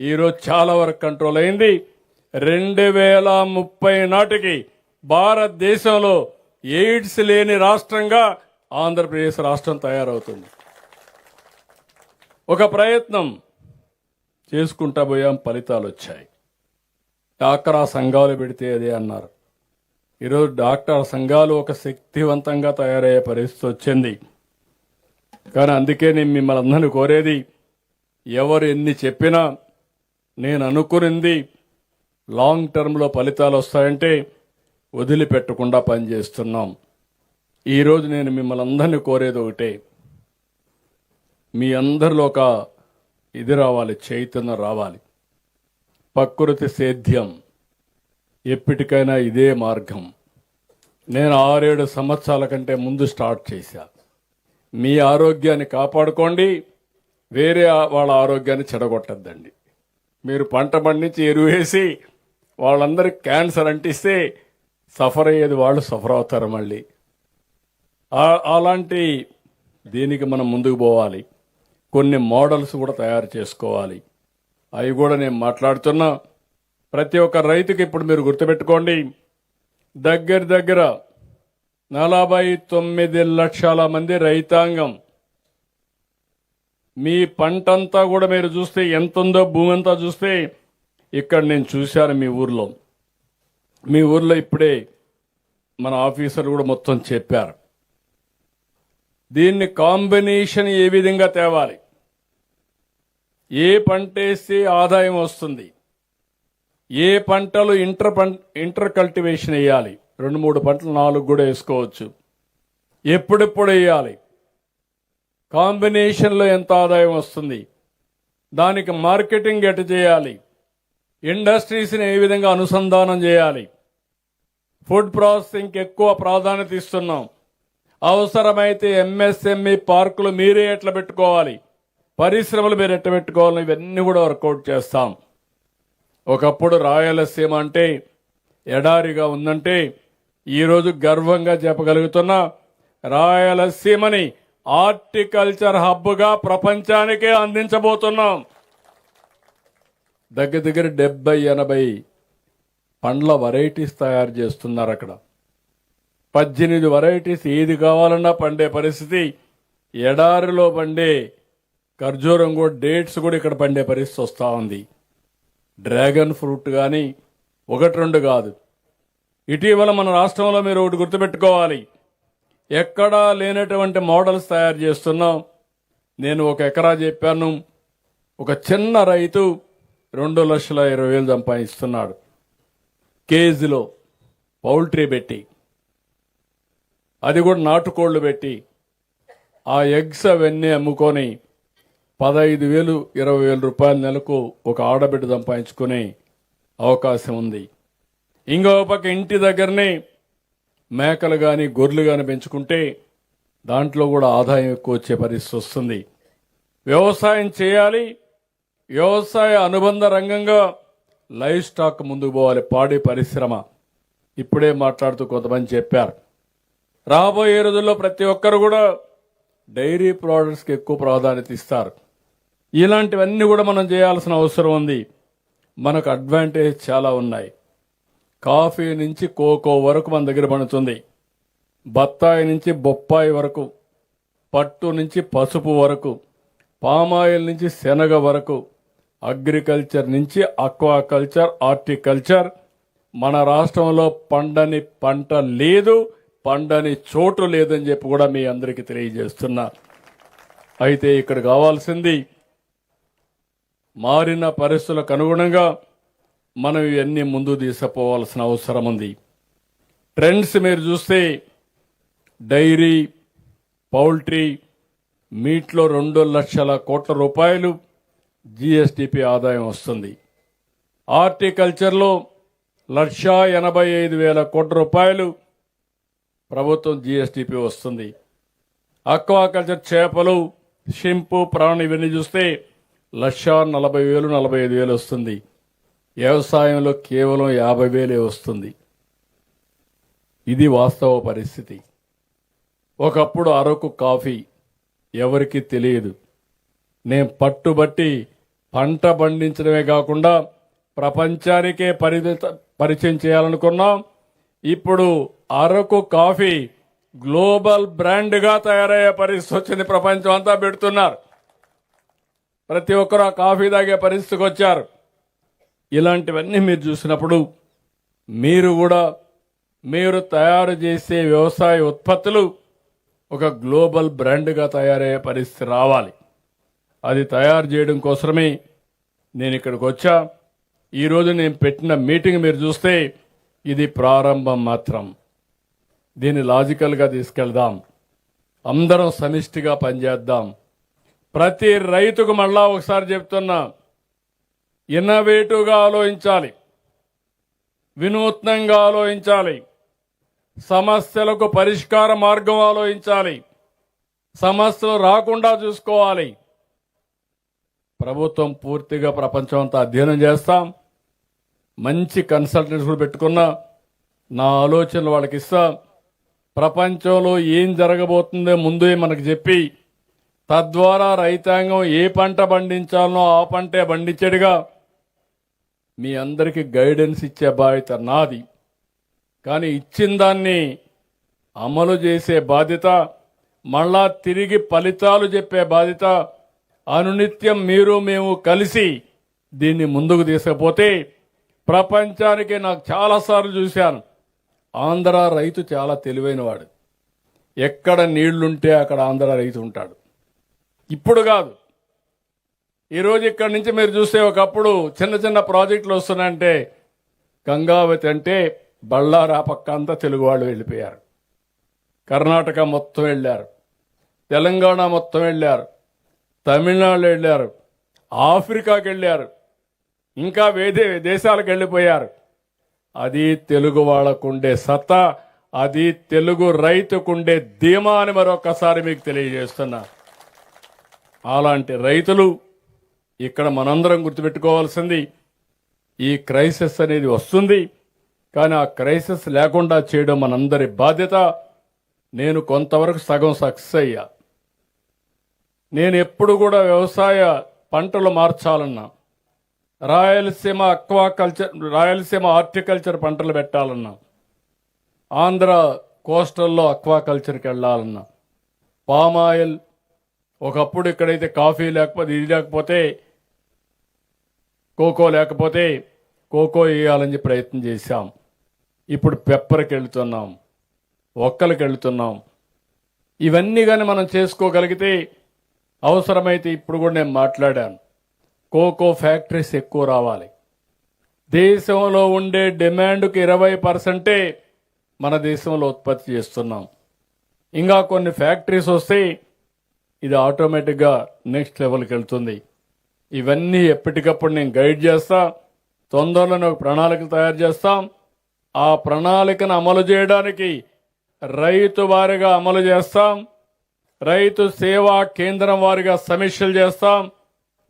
ఈరోజు చాలా వరకు కంట్రోల్ అయింది. రెండు వేల ముప్పై నాటికి భారతదేశంలో ఎయిడ్స్ లేని రాష్ట్రంగా ఆంధ్రప్రదేశ్ రాష్ట్రం తయారవుతుంది. ఒక ప్రయత్నం చేసుకుంటా పోయాం ఫలితాలు వచ్చాయి. డాక్రా సంఘాలు పెడితే అదే అన్నారు. ఈరోజు డాక్టర్ సంఘాలు ఒక శక్తివంతంగా తయారయ్యే పరిస్థితి వచ్చింది. కానీ అందుకే నేను మిమ్మల్ని అందరినీ కోరేది ఎవరు ఎన్ని చెప్పినా నేను అనుకునింది లాంగ్ టర్మ్లో ఫలితాలు వస్తాయంటే వదిలిపెట్టకుండా పనిచేస్తున్నాం. ఈరోజు నేను మిమ్మల్ని అందరినీ కోరేది ఒకటే. మీ అందరిలో ఒక ఇది రావాలి చైతన్యం రావాలి. ప్రకృతి సేద్యం ఎప్పటికైనా ఇదే మార్గం. నేను ఆరేడు సంవత్సరాల కంటే ముందు స్టార్ట్ చేశా. మీ ఆరోగ్యాన్ని కాపాడుకోండి వేరే వాళ్ళ ఆరోగ్యాన్ని చెడగొట్టద్దండి. మీరు పంట పండించి ఎరువేసి వాళ్ళందరికి క్యాన్సర్ అంటిస్తే సఫర్ అయ్యేది వాళ్ళు సఫర్ అవుతారు మళ్ళీ. అలాంటి దీనికి మనం ముందుకు పోవాలి. కొన్ని మోడల్స్ కూడా తయారు చేసుకోవాలి. అవి కూడా నేను మాట్లాడుతున్నా. ప్రతి ఒక్క రైతుకి ఇప్పుడు మీరు గుర్తుపెట్టుకోండి. దగ్గర దగ్గర నలభై తొమ్మిది లక్షల మంది రైతాంగం మీ పంట అంతా కూడా మీరు చూస్తే ఎంత ఉందో భూమి అంతా చూస్తే ఇక్కడ నేను చూశాను మీ ఊర్లో. మీ ఊర్లో ఇప్పుడే మన ఆఫీసర్లు కూడా మొత్తం చెప్పారు. దీన్ని కాంబినేషన్ ఏ విధంగా తేవాలి? ఏ పంట వేస్తే ఆదాయం వస్తుంది? ఏ పంటలు ఇంటర్ పం ఇంటర్ కల్టివేషన్ వేయాలి? రెండు మూడు పంటలు నాలుగు కూడా వేసుకోవచ్చు. ఎప్పుడెప్పుడు వేయాలి? కాంబినేషన్లో ఎంత ఆదాయం వస్తుంది? దానికి మార్కెటింగ్ ఎటు చేయాలి? ఇండస్ట్రీస్ని ఏ విధంగా అనుసంధానం చేయాలి? ఫుడ్ ప్రాసెసింగ్కి ఎక్కువ ప్రాధాన్యత ఇస్తున్నాం. అవసరమైతే ఎంఎస్ఎంఈ పార్కులు మీరే ఎట్లా పెట్టుకోవాలి? పరిశ్రమలు మీరు ఎట్లా పెట్టుకోవాలి ఇవన్నీ కూడా వర్కౌట్ చేస్తాం. ఒకప్పుడు రాయలసీమ అంటే ఎడారిగా ఉందంటే ఈరోజు గర్వంగా చెప్పగలుగుతున్న రాయలసీమని హార్టికల్చర్ హబ్గా ప్రపంచానికే అందించబోతున్నాం. దగ్గర దగ్గర డెబ్బై ఎనభై పండ్ల వెరైటీస్ తయారు చేస్తున్నారు అక్కడ. పద్దెనిమిది వెరైటీస్ ఏది కావాలన్నా పండే పరిస్థితి ఎడారిలో పండే ఖర్జూరం కూడా డేట్స్ కూడా ఇక్కడ పండే పరిస్థితి వస్తూ ఉంది. డ్రాగన్ ఫ్రూట్ కానీ ఒకటి రెండు కాదు. ఇటీవల మన రాష్ట్రంలో మీరు ఒకటి గుర్తుపెట్టుకోవాలి. ఎక్కడా లేనటువంటి మోడల్స్ తయారు చేస్తున్నాం. నేను ఒక ఎకరా చెప్పాను. ఒక చిన్న రైతు రెండు లక్షల ఇరవై వేలు సంపాదిస్తున్నాడు. కేజీలో పౌల్ట్రీ పెట్టి అది కూడా నాటుకోళ్ళు పెట్టి ఆ ఎగ్స్ అవన్నీ అమ్ముకొని పదహైదు వేలు ఇరవై వేల రూపాయల నెలకు ఒక ఆడబిడ్డ సంపాదించుకునే అవకాశం ఉంది. ఇంకో పక్క ఇంటి దగ్గరనే మేకలు కానీ గొర్రెలు కానీ పెంచుకుంటే దాంట్లో కూడా ఆదాయం ఎక్కువ వచ్చే పరిస్థితి వస్తుంది. వ్యవసాయం చేయాలి. వ్యవసాయ అనుబంధ రంగంగా లైవ్ స్టాక్ ముందుకు పోవాలి. పాడి పరిశ్రమ. ఇప్పుడే మాట్లాడుతూ కొంతమంది చెప్పారు. రాబోయే రోజుల్లో ప్రతి ఒక్కరు కూడా డైరీ ప్రోడక్ట్స్కి ఎక్కువ ప్రాధాన్యత ఇస్తారు. ఇలాంటివన్నీ కూడా మనం చేయాల్సిన అవసరం ఉంది. మనకు అడ్వాంటేజ్ చాలా ఉన్నాయి. కాఫీ నుంచి కోకో వరకు మన దగ్గర పండుతుంది. బత్తాయి నుంచి బొప్పాయి వరకు పట్టు నుంచి పసుపు వరకు పామాయిల్ నుంచి శనగ వరకు అగ్రికల్చర్ నుంచి అక్వాకల్చర్ హార్టికల్చర్. మన రాష్ట్రంలో పండని పంట లేదు పండని చోటు లేదని చెప్పి కూడా మీ అందరికీ తెలియజేస్తున్నా. అయితే ఇక్కడ కావాల్సింది మారిన పరిస్థితులకు అనుగుణంగా మనం ఇవన్నీ ముందు తీసుకుపోవాల్సిన అవసరం ఉంది. ట్రెండ్స్ మీరు చూస్తే డైరీ పౌల్ట్రీ మీట్లో రెండు లక్షల కోట్ల రూపాయలు జిఎస్టిపి ఆదాయం వస్తుంది. హార్టికల్చర్లో లక్షా ఎనభై ఐదు వేల కోట్ల రూపాయలు ప్రభుత్వం జిఎస్టిపి వస్తుంది. అక్వాకల్చర్ చేపలు షింపు ప్రాణి ఇవన్నీ చూస్తే లక్షా నలభై వేలు నలభై ఐదు వేలు వస్తుంది. వ్యవసాయంలో కేవలం యాభై వేలే వస్తుంది. ఇది వాస్తవ పరిస్థితి. ఒకప్పుడు అరకు కాఫీ ఎవరికి తెలియదు. నేను పట్టుబట్టి పంట పండించడమే కాకుండా ప్రపంచానికే పరిమిత పరిచయం చేయాలనుకున్నాం ఇప్పుడు అరకు కాఫీ గ్లోబల్ బ్రాండ్గా తయారయ్యే పరిస్థితి వచ్చింది. ప్రపంచం అంతా పెడుతున్నారు. ప్రతి ఒక్కరు ఆ కాఫీ తాగే పరిస్థితికి వచ్చారు. ఇలాంటివన్నీ మీరు చూసినప్పుడు మీరు కూడా మీరు తయారు చేసే వ్యవసాయ ఉత్పత్తులు ఒక గ్లోబల్ బ్రాండ్గా తయారయ్యే పరిస్థితి రావాలి. అది తయారు చేయడం కోసమే నేను ఇక్కడికి వచ్చా. ఈరోజు నేను పెట్టిన మీటింగ్ మీరు చూస్తే ఇది ప్రారంభం మాత్రం. దీన్ని లాజికల్గా తీసుకెళ్దాం. అందరం సమిష్టిగా పనిచేద్దాం. ప్రతి రైతుకు మళ్ళా ఒకసారి చెప్తున్నా. ఇన్నోవేటివ్గా ఆలోచించాలి. వినూత్నంగా ఆలోచించాలి. సమస్యలకు పరిష్కార మార్గం ఆలోచించాలి. సమస్యలు రాకుండా చూసుకోవాలి. ప్రభుత్వం పూర్తిగా ప్రపంచం అంతా అధ్యయనం చేస్తాం. మంచి కన్సల్టెంట్స్ కూడా పెట్టుకున్నా నా ఆలోచనలు వాళ్ళకి ఇస్తా. ప్రపంచంలో ఏం జరగబోతుందో ముందే మనకు చెప్పి తద్వారా రైతాంగం ఏ పంట పండించాలనో ఆ పంటే పండించేడుగా మీ అందరికీ గైడెన్స్ ఇచ్చే బాధ్యత నాది. కానీ ఇచ్చిన దాన్ని అమలు చేసే బాధ్యత మళ్ళా తిరిగి ఫలితాలు చెప్పే బాధ్యత అనునిత్యం మీరు మేము కలిసి దీన్ని ముందుకు తీసుకపోతే ప్రపంచానికి నాకు చాలాసార్లు చూశాను. ఆంధ్ర రైతు చాలా తెలివైనవాడు. ఎక్కడ నీళ్ళుంటే అక్కడ ఆంధ్ర రైతు ఉంటాడు. ఇప్పుడు కాదు. ఈరోజు ఇక్కడి నుంచి మీరు చూస్తే ఒకప్పుడు చిన్న చిన్న ప్రాజెక్టులు వస్తున్నాయంటే గంగావతి అంటే బళ్ళారా పక్క అంతా తెలుగు వాళ్ళు వెళ్ళిపోయారు. కర్ణాటక మొత్తం వెళ్ళారు. తెలంగాణ మొత్తం వెళ్ళారు. తమిళనాడు వెళ్ళారు. ఆఫ్రికాకి వెళ్ళారు. ఇంకా వేదే దేశాలకు వెళ్ళిపోయారు. అది తెలుగు వాళ్ళకుండే సత్తా అది తెలుగు రైతుకుండే ధీమా అని మరొకసారి మీకు తెలియజేస్తున్నా. అలాంటి రైతులు ఇక్కడ మనందరం గుర్తుపెట్టుకోవాల్సింది ఈ క్రైసిస్ అనేది వస్తుంది కానీ ఆ క్రైసిస్ లేకుండా చేయడం మనందరి బాధ్యత. నేను కొంతవరకు సగం సక్సెస్ అయ్యా. నేను ఎప్పుడు కూడా వ్యవసాయ పంటలు మార్చాలన్నా Rayalaseema aquaculture Rayalaseema horticulture పంటలు పెట్టాలన్నా ఆంధ్ర కోస్టల్లో అక్వా కల్చర్కి వెళ్ళాలన్నా పామాయిల్ ఒకప్పుడు ఇక్కడైతే కాఫీ లేకపోతే ఇది లేకపోతే కోకో లేకపోతే కోకో వేయాలని ప్రయత్నం చేశాం. ఇప్పుడు పెప్పర్కి వెళుతున్నాం ఒక్కలకి వెళుతున్నాం. ఇవన్నీ కానీ మనం చేసుకోగలిగితే అవసరమైతే ఇప్పుడు కూడా నేను మాట్లాడాను. కోకో ఫ్యాక్టరీస్ ఎక్కువ రావాలి. దేశంలో ఉండే డిమాండ్కి ఇరవై పర్సెంటే మన దేశంలో ఉత్పత్తి చేస్తున్నాం. ఇంకా కొన్ని ఫ్యాక్టరీస్ వస్తే ఇది ఆటోమేటిక్గా నెక్స్ట్ లెవెల్కి వెళ్తుంది. ఇవన్నీ ఎప్పటికప్పుడు నేను గైడ్ చేస్తా తొందరలోనే ఒక ప్రణాళిక తయారు చేస్తాం. ఆ ప్రణాళికను అమలు చేయడానికి రైతు వారిగా అమలు చేస్తాం. రైతు సేవా కేంద్రం వారిగా సమీక్షలు చేస్తాం.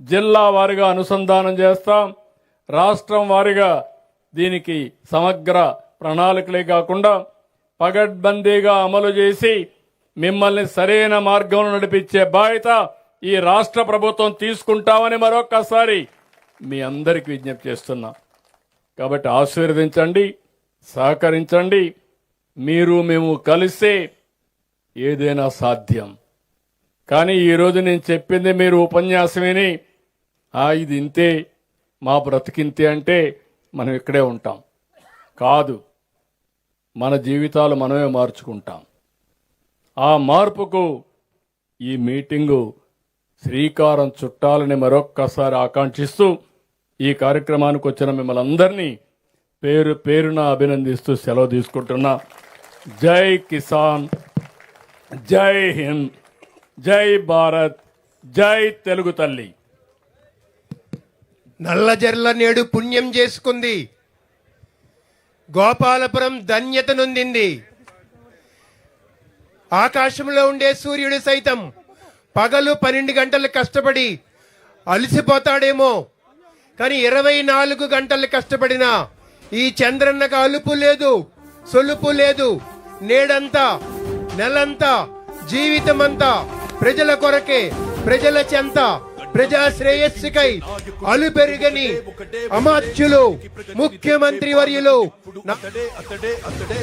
జిల్లా వారిగా అనుసంధానం చేస్తాం. రాష్ట్రం వారిగా దీనికి సమగ్ర ప్రణాళికలే కాకుండా పగడ్బందీగా అమలు చేసి మిమ్మల్ని సరైన మార్గంలో నడిపించే బాధ్యత ఈ రాష్ట్ర ప్రభుత్వం తీసుకుంటామని మరొక్కసారి మీ అందరికి విజ్ఞప్తి చేస్తున్నా. కాబట్టి ఆశీర్వదించండి సహకరించండి. మీరు మేము కలిస్తే ఏదైనా సాధ్యం. కానీ ఈరోజు నేను చెప్పింది మీరు ఉపన్యాసం విని "ఆ, ఇది ఇంతే మా బ్రతికింతే అంటే మనం ఇక్కడే ఉంటాం. కాదు మన జీవితాలు మనమే మార్చుకుంటాం. ఆ మార్పుకు ఈ మీటింగు శ్రీకారం చుట్టాలని మరొక్కసారి ఆకాంక్షిస్తూ ఈ కార్యక్రమానికి వచ్చిన మిమ్మల్ని అందరినీ పేరు పేరున అభినందిస్తూ సెలవు తీసుకుంటున్నా. జై కిసాన్ జై హింద్ జై భారత్ జై తెలుగు తల్లి. నల్లజర్ల నేడు పుణ్యం చేసుకుంది. గోపాలపురం ధన్యత నొందింది. ఆకాశంలో ఉండే సూర్యుడు సైతం పగలు పన్నెండు గంటలు కష్టపడి అలసిపోతాడేమో. కానీ ఇరవై నాలుగు గంటలు కష్టపడిన ఈ చంద్రన్నకు అలుపు లేదు సొలుపు లేదు. నేడంతా నెలంతా జీవితమంతా ప్రజల కొరకే ప్రజల చెంత ప్రజా శ్రేయస్సుకై అలుపెరుగని అమాత్యులు ముఖ్యమంత్రి వర్యులు. అతడే అతడే అతడే.